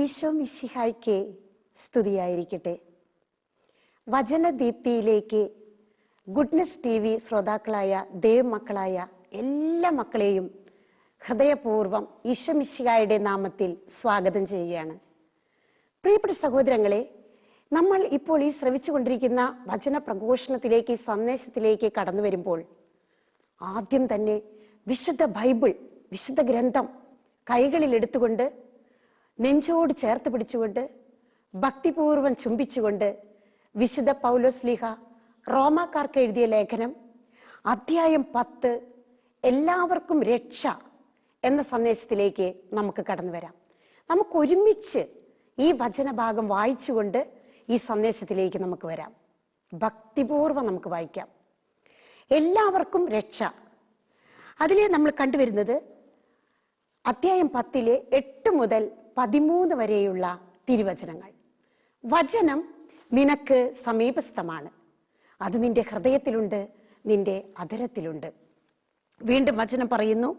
ഈശോ മിശിഹായ്ക്ക് സ്തുതിയായിരിക്കട്ടെ. വചനദീപ്തിയിലേക്ക് ഗുഡ്നസ് ടി വി ശ്രോതാക്കളായ ദേവമക്കളായ എല്ലാ മക്കളെയും ഹൃദയപൂർവം ഈശോ മിശിഹായുടെ നാമത്തിൽ സ്വാഗതം ചെയ്യുകയാണ്. പ്രിയപ്പെട്ട സഹോദരങ്ങളെ നമ്മൾ ഇപ്പോൾ ഈ ശ്രവിച്ചുകൊണ്ടിരിക്കുന്ന വചന പ്രഘോഷണത്തിലേക്ക് സന്ദേശത്തിലേക്ക് കടന്നു വരുമ്പോൾ ആദ്യം തന്നെ വിശുദ്ധ ബൈബിൾ വിശുദ്ധ ഗ്രന്ഥം കൈകളിൽ എടുത്തുകൊണ്ട് നെഞ്ചോട് ചേർത്ത് പിടിച്ചുകൊണ്ട് ഭക്തിപൂർവം ചുംബിച്ചുകൊണ്ട് വിശുദ്ധ പൗലോസ്ലിഹ റോമാക്കാർക്ക് എഴുതിയ ലേഖനം അധ്യായം പത്ത് എല്ലാവർക്കും രക്ഷ എന്ന സന്ദേശത്തിലേക്ക് നമുക്ക് കടന്നു വരാം. നമുക്ക് ഒരുമിച്ച് ഈ വചനഭാഗം വായിച്ചുകൊണ്ട് ഈ സന്ദേശത്തിലേക്ക് നമുക്ക് വരാം. ഭക്തിപൂർവം നമുക്ക് വായിക്കാം. എല്ലാവർക്കും രക്ഷ. അതിലെ നമ്മൾ കണ്ടുവരുന്നത് അധ്യായം പത്തിലെ എട്ട് മുതൽ പതിമൂന്ന് വരെയുള്ള തിരുവചനങ്ങൾ. വചനം നിനക്ക് സമീപസ്ഥമാണ്. അത് നിന്റെ ഹൃദയത്തിലുണ്ട് നിന്റെ അധരത്തിലുണ്ട്. വീണ്ടും വചനം പറയുന്നു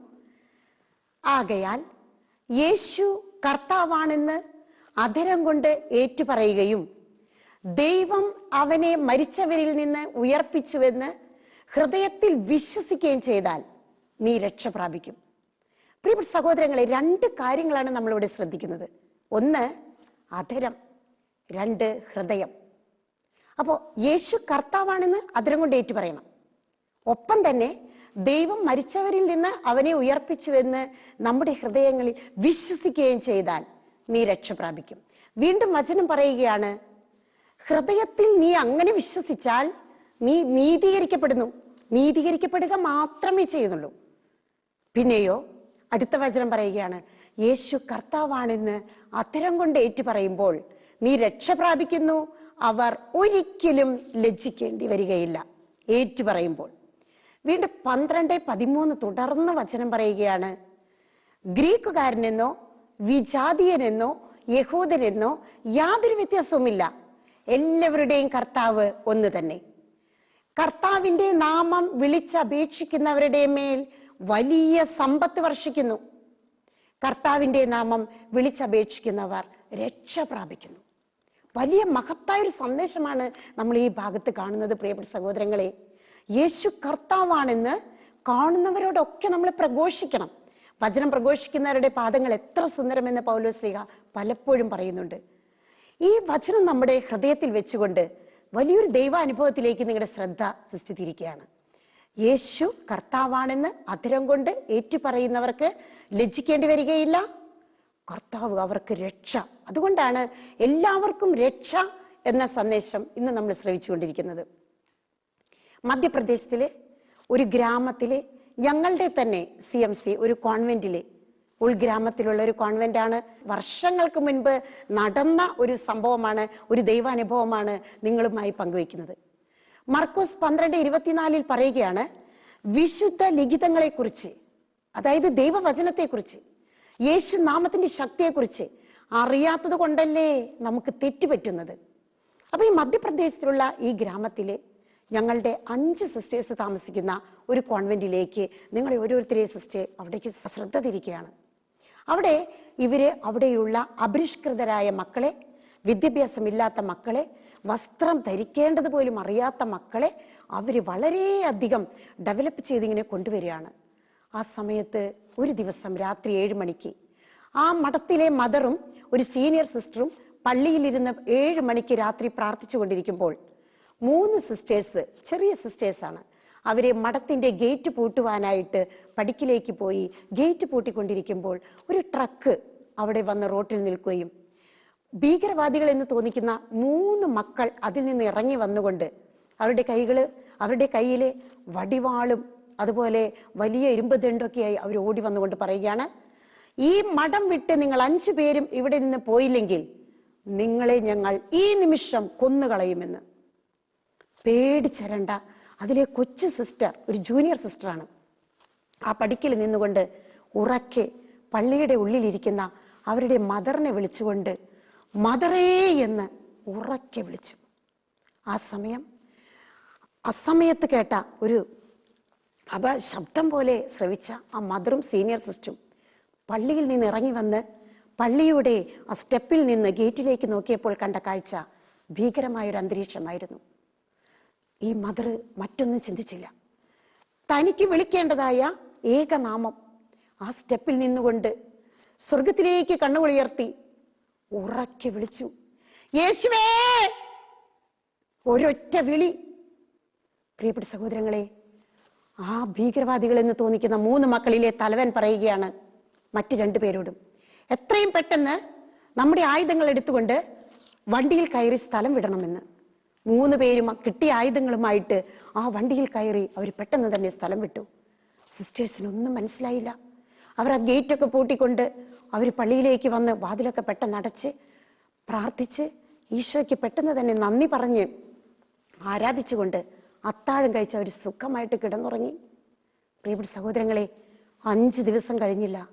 ആകയാൽ യേശു കർത്താവാണെന്ന് അധരം കൊണ്ട് ഏറ്റുപറയുകയും ദൈവം അവനെ മരിച്ചവരിൽ നിന്ന് ഉയർപ്പിച്ചുവെന്ന് ഹൃദയത്തിൽ വിശ്വസിക്കുകയും ചെയ്താൽ നീ രക്ഷ പ്രാപിക്കും. പ്രിയപ്പെട്ട സഹോദരങ്ങളെ രണ്ട് കാര്യങ്ങളാണ് നമ്മളിവിടെ ശ്രദ്ധിക്കുന്നത്. ഒന്ന് അധരം. രണ്ട് ഹൃദയം. അപ്പോൾ യേശു കർത്താവാണെന്ന് അധരം കൊണ്ട് ഏറ്റു പറയണം. ഒപ്പം തന്നെ ദൈവം മരിച്ചവരിൽ നിന്ന് അവനെ ഉയർപ്പിച്ചുവെന്ന് നമ്മുടെ ഹൃദയങ്ങളിൽ വിശ്വസിക്കുകയും ചെയ്താൽ നീ രക്ഷ പ്രാപിക്കും. വീണ്ടും വചനം പറയുകയാണ് ഹൃദയത്തിൽ നീ അങ്ങനെ വിശ്വസിച്ചാൽ നീ നീതീകരിക്കപ്പെടുന്നു. നീതീകരിക്കപ്പെടുക മാത്രമേ ചെയ്യുന്നുള്ളൂ. പിന്നെയോ അടുത്ത വചനം പറയുകയാണ് യേശു കർത്താവാണെന്ന് അത്തരം കൊണ്ട് ഏറ്റു പറയുമ്പോൾ നീ രക്ഷ പ്രാപിക്കുന്നു അവർ ഒരിക്കലും ലജ്ജിക്കേണ്ടി വരികയില്ല. ഏറ്റു പറയുമ്പോൾ. വീണ്ടും പന്ത്രണ്ട് പതിമൂന്ന് തുടർന്ന് വചനം പറയുകയാണ് ഗ്രീക്കുകാരനെന്നോ വിജാതീയനെന്നോ യഹൂദനെന്നോ യാതൊരു വ്യത്യാസവുമില്ല. എല്ലാവരുടെയും കർത്താവ് ഒന്ന് തന്നെ. കർത്താവിന്റെ നാമം വിളിച്ചപേക്ഷിക്കുന്നവരുടെ മേൽ വലിയ സമ്പത്ത് വർഷിക്കുന്നു. കർത്താവിന്റെ നാമം വിളിച്ചപേക്ഷിക്കുന്നവർ രക്ഷ പ്രാപിക്കുന്നു. വലിയ മഹത്തായ ഒരു സന്ദേശമാണ് നമ്മൾ ഈ ഭാഗത്ത് കാണുന്നത് പ്രിയപ്പെട്ട സഹോദരങ്ങളെ. യേശു കർത്താവാണെന്ന് കാണുന്നവരോടൊക്കെ നമ്മൾ പ്രഘോഷിക്കണം. വചനം പ്രഘോഷിക്കുന്നവരുടെ പാദങ്ങൾ എത്ര സുന്ദരമെന്ന് പൗലോ ശ്രീഹ പലപ്പോഴും പറയുന്നുണ്ട്. ഈ വചനം നമ്മുടെ ഹൃദയത്തിൽ വെച്ചുകൊണ്ട് വലിയൊരു ദൈവാനുഭവത്തിലേക്ക് നിങ്ങളുടെ ശ്രദ്ധ സൃഷ്ടിച്ചിരിക്കുകയാണ്. യേശു കർത്താവാണെന്ന് അധരം കൊണ്ട് ഏറ്റുപറയുന്നവർക്ക് ലജ്ജിക്കേണ്ടി വരികയില്ല. കർത്താവ് അവർക്ക് രക്ഷ. അതുകൊണ്ടാണ് എല്ലാവർക്കും രക്ഷ എന്ന സന്ദേശം ഇന്ന് നമ്മൾ ശ്രവിച്ചുകൊണ്ടിരിക്കുന്നത്. മധ്യപ്രദേശത്തിലെ ഒരു ഗ്രാമത്തിലെ ഞങ്ങളുടെ തന്നെ സി എം സി ഒരു കോൺവെന്റിലെ ഉൾഗ്രാമത്തിലുള്ള ഒരു ആണ് വർഷങ്ങൾക്ക് മുൻപ് നടന്ന ഒരു സംഭവമാണ് ഒരു ദൈവാനുഭവമാണ് നിങ്ങളുമായി പങ്കുവയ്ക്കുന്നത്. മർക്കോസ് പന്ത്രണ്ട് ഇരുപത്തിനാലിൽ പറയുകയാണ് വിശുദ്ധ ലിഖിതങ്ങളെ കുറിച്ച് അതായത് ദൈവവചനത്തെ കുറിച്ച് യേശു നാമത്തിന്റെ ശക്തിയെക്കുറിച്ച് അറിയാത്തത് കൊണ്ടല്ലേ നമുക്ക് തെറ്റുപറ്റുന്നത് അപ്പൊ ഈ മധ്യപ്രദേശത്തിലുള്ള ഈ ഗ്രാമത്തിലെ ഞങ്ങളുടെ അഞ്ച് സിസ്റ്റേഴ്സ് താമസിക്കുന്ന ഒരു കോൺവെന്റിലേക്ക് നിങ്ങളെ ഓരോരുത്തരെയും സിസ്റ്റേ അവിടേക്ക് ശ്രദ്ധ തിരിക്കുകയാണ്. അവിടെ ഇവർ അവിടെയുള്ള അപരിഷ്കൃതരായ മക്കളെ വിദ്യാഭ്യാസമില്ലാത്ത മക്കളെ വസ്ത്രം ധരിക്കേണ്ടത് പോലും അറിയാത്ത മക്കളെ അവർ വളരെയധികം ഡെവലപ്പ് ചെയ്തിങ്ങനെ കൊണ്ടുവരികയാണ്. ആ സമയത്ത് ഒരു ദിവസം രാത്രി ഏഴ് മണിക്ക് ആ മഠത്തിലെ മദറും ഒരു സീനിയർ സിസ്റ്ററും പള്ളിയിലിരുന്ന് ഏഴ് മണിക്ക് രാത്രി പ്രാർത്ഥിച്ചു കൊണ്ടിരിക്കുമ്പോൾ മൂന്ന് സിസ്റ്റേഴ്സ് ചെറിയ സിസ്റ്റേഴ്സാണ് അവരെ മഠത്തിന്റെ ഗേറ്റ് പൂട്ടുവാനായിട്ട് പടിക്കിലേക്ക് പോയി ഗേറ്റ് പൂട്ടിക്കൊണ്ടിരിക്കുമ്പോൾ ഒരു ട്രക്ക് അവിടെ വന്ന് റോട്ടിൽ നിൽക്കുകയും ഭീകരവാദികൾ എന്ന് തോന്നിക്കുന്ന മൂന്ന് മക്കൾ അതിൽ നിന്ന് ഇറങ്ങി വന്നുകൊണ്ട് അവരുടെ കൈകൾ അവരുടെ കയ്യിലെ വടിവാളും അതുപോലെ വലിയ ഇരുമ്പ് ദണ്ടൊക്കെയായി അവർ ഓടി വന്നുകൊണ്ട് പറയുകയാണ് ഈ മഠം വിട്ട് നിങ്ങൾ അഞ്ചു പേരും ഇവിടെ നിന്ന് പോയില്ലെങ്കിൽ നിങ്ങളെ ഞങ്ങൾ ഈ നിമിഷം കൊന്നുകളയുമെന്ന്. പേടിച്ചരണ്ട. അതിലെ കൊച്ചു സിസ്റ്റർ ഒരു ജൂനിയർ സിസ്റ്ററാണ്. ആ പടിക്കൽ നിന്നുകൊണ്ട് ഉറക്കെ പള്ളിയുടെ ഉള്ളിലിരിക്കുന്ന അവരുടെ മദറിനെ വിളിച്ചുകൊണ്ട് മദറേ എന്ന് ഉറക്കെ വിളിച്ചു. ആ സമയം അസമയത്ത് കേട്ട ഒരു അപ ശബ്ദം പോലെ ശ്രവിച്ച ആ മദറും സീനിയർ സിസ്റ്റും പള്ളിയിൽ നിന്ന് ഇറങ്ങി വന്ന് പള്ളിയുടെ ആ സ്റ്റെപ്പിൽ നിന്ന് ഗേറ്റിലേക്ക് നോക്കിയപ്പോൾ കണ്ട കാഴ്ച ഭീകരമായൊരു അന്തരീക്ഷമായിരുന്നു. ഈ മദർ മറ്റൊന്നും ചിന്തിച്ചില്ല. തനിക്ക് വിളിക്കേണ്ടതായ ഏകനാമം ആ സ്റ്റെപ്പിൽ നിന്നുകൊണ്ട് സ്വർഗത്തിലേക്ക് കണ്ണുകൾ ഉയർത്തി ഉറക്കെ വിളിച്ചു. യേശുവേ! ഒരൊറ്റ വിളി. പ്രിയപ്പെട്ട സഹോദരങ്ങളെ ആ ഭീകരവാദികൾ എന്ന് തോന്നിക്കുന്ന മൂന്ന് മക്കളിലെ തലവൻ പറയുകയാണ് മറ്റു രണ്ടുപേരോടും എത്രയും പെട്ടെന്ന് നമ്മുടെ ആയുധങ്ങൾ എടുത്തുകൊണ്ട് വണ്ടിയിൽ കയറി സ്ഥലം വിടണമെന്ന്. മൂന്ന് പേരും കിട്ടിയ ആയുധങ്ങളുമായിട്ട് ആ വണ്ടിയിൽ കയറി അവർ പെട്ടെന്ന് തന്നെ സ്ഥലം വിട്ടു. സിസ്റ്റേഴ്സിനൊന്നും മനസ്സിലായില്ല. അവർ ആ ഗേറ്റൊക്കെ പൂട്ടിക്കൊണ്ട് അവർ പള്ളിയിലേക്ക് വന്ന് വാതിലൊക്കെ പെട്ടെന്ന് അടച്ച് പ്രാർത്ഥിച്ച് ഈശോയ്ക്ക് പെട്ടെന്ന് തന്നെ നന്ദി പറഞ്ഞ് ആരാധിച്ചുകൊണ്ട് അത്താഴം കഴിച്ച് അവർ സുഖമായിട്ട് കിടന്നുറങ്ങി. പ്രിയപ്പെട്ട സഹോദരങ്ങളെ അഞ്ച് ദിവസം കഴിഞ്ഞില്ല.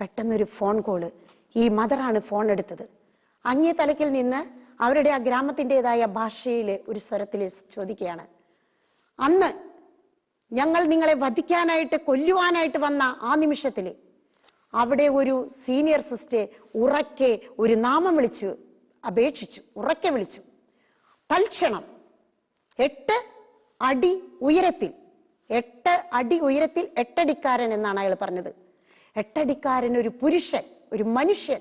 പെട്ടെന്നൊരു ഫോൺ കോൾ. ഈ മദറാണ് ഫോൺ എടുത്തത്. അങ്ങേ തലക്കിൽ നിന്ന് അവരുടെ ആ ഗ്രാമത്തിന്റെതായ ഭാഷയിൽ ഒരു സ്വരത്തിൽ ചോദിക്കുകയാണ്. അന്ന് ഞങ്ങൾ നിങ്ങളെ വധിക്കാനായിട്ട് കൊല്ലുവാനായിട്ട് വന്ന ആ നിമിഷത്തിൽ അവിടെ ഒരു സീനിയർ സിസ്റ്റെ ഉറക്കെ ഒരു നാമം വിളിച്ച് അപേക്ഷിച്ചു ഉറക്കെ വിളിച്ചു. തൽക്ഷണം എട്ട് അടി ഉയരത്തിൽ എട്ട് അടി ഉയരത്തിൽ എട്ടടിക്കാരൻ എന്നാണ് അയാൾ പറഞ്ഞത്. എട്ടടിക്കാരൻ ഒരു പുരുഷൻ ഒരു മനുഷ്യൻ.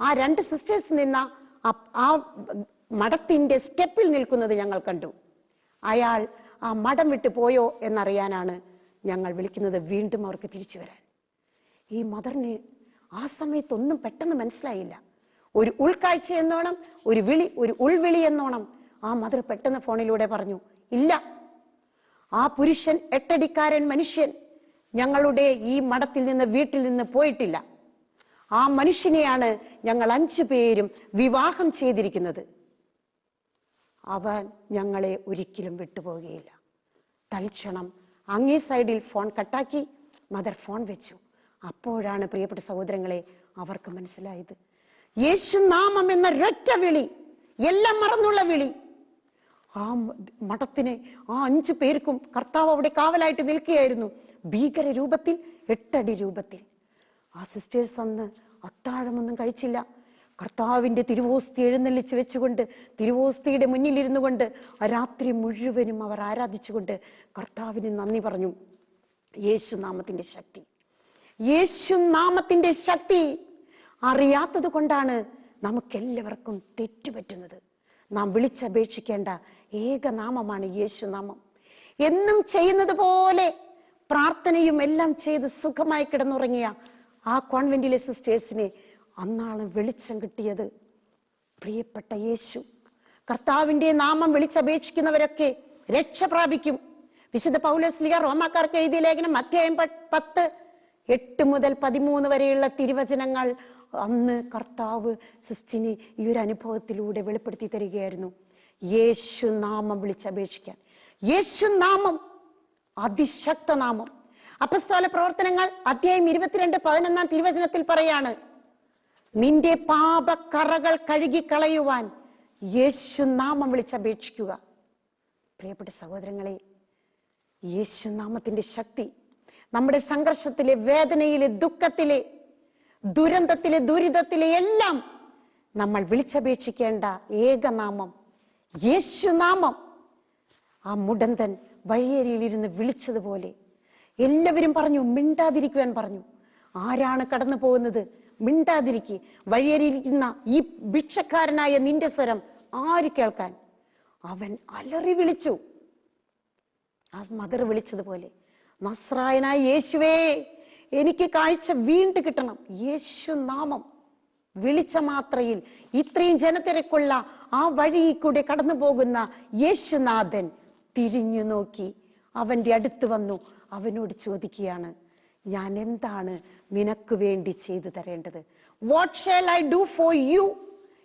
ആ രണ്ട് സിസ്റ്റേഴ്സ് നിന്ന ആ- മഠത്തിന്റെ സ്റ്റെപ്പിൽ നിൽക്കുന്നത് ഞങ്ങൾ കണ്ടു. അയാൾ ആ മഠം വിട്ടു പോയോ എന്നറിയാനാണ് ഞങ്ങൾ വിളിക്കുന്നത്. വീണ്ടും അവർക്ക് തിരിച്ചു വരാൻ. ഈ മദറിന് ആ സമയത്തൊന്നും പെട്ടെന്ന് മനസ്സിലായില്ല. ഒരു ഉൾക്കാഴ്ച എന്നോണം ഒരു വിളി ഒരു ഉൾവിളി എന്നോണം ആ മദർ പെട്ടെന്ന് ഫോണിലൂടെ പറഞ്ഞു ഇല്ല. ആ പുരുഷൻ എട്ടടിക്കാരൻ മനുഷ്യൻ. ഞങ്ങളുടെ ഈ മഠത്തിൽ നിന്ന് വീട്ടിൽ നിന്ന് പോയിട്ടില്ല. ആ മനുഷ്യനെയാണ് ഞങ്ങൾ അഞ്ചു പേരും വിവാഹം ചെയ്തിരിക്കുന്നത്. അവൻ ഞങ്ങളെ ഒരിക്കലും വിട്ടുപോകുകയില്ല തൽക്ഷണം അങ്ങേ സൈഡിൽ ഫോൺ കട്ടാക്കി മദർ ഫോൺ വെച്ചു. അപ്പോഴാണ് പ്രിയപ്പെട്ട സഹോദരങ്ങളെ അവർക്ക് മനസ്സിലായത്. യേശു നാമം എന്ന രറ്റ വിളി എല്ലാം മറന്നുള്ള വിളി. ആ മഠത്തിന് ആ അഞ്ചു പേർക്കും കർത്താവ് അവിടെ കാവലായിട്ട് നിൽക്കുകയായിരുന്നു. ഭീകര രൂപത്തിൽ എട്ടടി രൂപത്തിൽ. ആ സിസ്റ്റേഴ്സ് അന്ന് അത്താഴമൊന്നും കഴിച്ചില്ല. കർത്താവിന്റെ തിരുവോസ്തി എഴുന്നള്ളിച്ച് വെച്ചുകൊണ്ട് തിരുവോസ്തിയുടെ മുന്നിലിരുന്നു കൊണ്ട് രാത്രി മുഴുവനും അവർ ആരാധിച്ചുകൊണ്ട് കർത്താവിന് നന്ദി പറഞ്ഞു. യേശു നാമത്തിന്റെ ശക്തി. യേശു നാമത്തിന്റെ ശക്തി അറിയാത്തത് കൊണ്ടാണ് നമുക്കെല്ലാവർക്കും തെറ്റുപറ്റുന്നത് നാം വിളിച്ചപേക്ഷിക്കേണ്ട ഏക നാമമാണ് യേശു നാമം. എന്നും ചെയ്യുന്നത് പോലെ പ്രാർത്ഥനയും എല്ലാം ചെയ്ത് സുഖമായി കിടന്നുറങ്ങിയ ആ കോൺവെന്റിലെ സിസ്റ്റേഴ്സിനെ അന്നാണ് വെളിച്ചം കിട്ടിയത്. പ്രിയപ്പെട്ട യേശു കർത്താവിന്റെ നാമം വിളിച്ചപേക്ഷിക്കുന്നവരൊക്കെ രക്ഷ പ്രാപിക്കും. വിശുദ്ധ പൗലോസ്ലിക റോമാക്കാർക്ക് എഴുതിയ ലേഖനം അധ്യായം പത്ത് എട്ട് മുതൽ പതിമൂന്ന് വരെയുള്ള തിരുവചനങ്ങൾ അന്ന് കർത്താവ് സിസ്റ്റിന് ഈ ഒരു അനുഭവത്തിലൂടെ വെളിപ്പെടുത്തി തരികയായിരുന്നു. യേശു നാമം വിളിച്ചപേക്ഷിക്കാൻ. യേശു നാമം അതിശക്ത നാമം. അപ്പസ്തോല പ്രവർത്തനങ്ങൾ അധ്യായം ഇരുപത്തിരണ്ട് പതിനൊന്നാം തിരുവചനത്തിൽ പറയാണ് നിന്റെ പാപക്കറകൾ കഴുകിക്കളയുവാൻ യേശു നാമം വിളിച്ചപേക്ഷിക്കുക. പ്രിയപ്പെട്ട സഹോദരങ്ങളെ യേശു നാമത്തിന്റെ ശക്തി നമ്മുടെ സംഘർഷത്തിലെ വേദനയിലെ ദുഃഖത്തിലെ ദുരന്തത്തിലെ ദുരിതത്തിലെ എല്ലാം നമ്മൾ വിളിച്ചപേക്ഷിക്കേണ്ട ഏകനാമം യേശുനാമം. ആ മുടന്തൻ വഴിയേരിയിലിരുന്ന് വിളിച്ചതുപോലെ എല്ലാവരും പറഞ്ഞു മിണ്ടാതിരിക്കുവാൻ പറഞ്ഞു. ആരാണ് കടന്നു പോകുന്നത്? മിണ്ടാതിരിക്കെ. വഴിയരിയിരിക്കുന്ന ഈ ഭിക്ഷക്കാരനായ നിന്റെ സ്വരം ആര് കേൾക്കാൻ? അവൻ അലറി വിളിച്ചു. ആ മദർ വിളിച്ചതുപോലെ നസ്രായനായ യേശുവേ എനിക്ക് കാഴ്ച വീണ്ടും കിട്ടണം. യേശു നാമം വിളിച്ച മാത്രയിൽ ഇത്രയും ജനത്തിരക്കുള്ള ആ വഴി കൂടെ കടന്നു പോകുന്ന യേശുനാഥൻ തിരിഞ്ഞു നോക്കി. അവന്റെ അടുത്ത് വന്നു അവനോട് ചോദിക്കുകയാണ് ഞാൻ എന്താണ് നിനക്ക് വേണ്ടി ചെയ്തു തരേണ്ടത്? What shall I do for you